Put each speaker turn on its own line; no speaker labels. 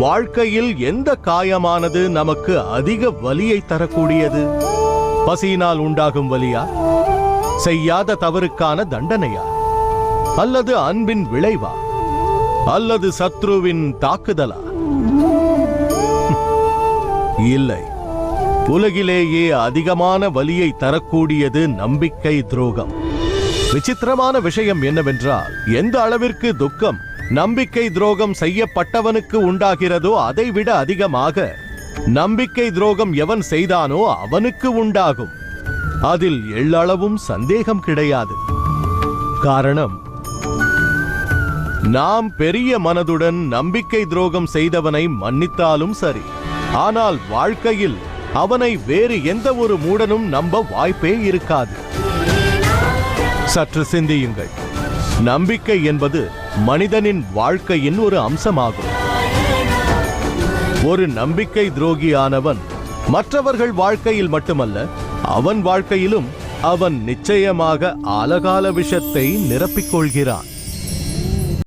வாழ்க்கையில் எந்த காயமானது நமக்கு அதிக வலியை தரக்கூடியது? பசியினால் உண்டாகும் வலியா? செய்யாத தவறுக்கான தண்டனையா? அல்லது அன்பின் விளைவா? அல்லது சத்ருவின் தாக்குதலா? இல்லை. உலகிலேயே அதிகமான வலியை தரக்கூடியது நம்பிக்கை துரோகம். விசித்திரமான விஷயம் என்னவென்றால் எந்த அளவிற்கு துக்கம் நம்பிக்கை துரோகம் செய்யப்பட்டவனுக்கு உண்டாகிறதோ அதைவிட அதிகமாக நம்பிக்கை துரோகம் எவன் செய்தானோ அவனுக்கு உண்டாகும். அதில் எள்ளளவும் சந்தேகம் கிடையாது. காரணம் நாம் பெரிய மனதுடன் நம்பிக்கை துரோகம் செய்தவனை மன்னித்தாலும் சரி. ஆனால் வாழ்க்கையில் அவனை வேறு எந்த ஒரு மூடனும் நம்ப வாய்ப்பே இருக்காது. சற்று சிந்தியுங்கள். நம்பிக்கை என்பது மனிதனின் வாழ்க்கையின் ஒரு அம்சமாகும். ஒரு நம்பிக்கை துரோகியானவன் மற்றவர்கள் வாழ்க்கையில் மட்டுமல்ல அவன் வாழ்க்கையிலும் அவன் நிச்சயமாக ஆலகால விஷத்தை நிரப்பிக்கொள்கிறான்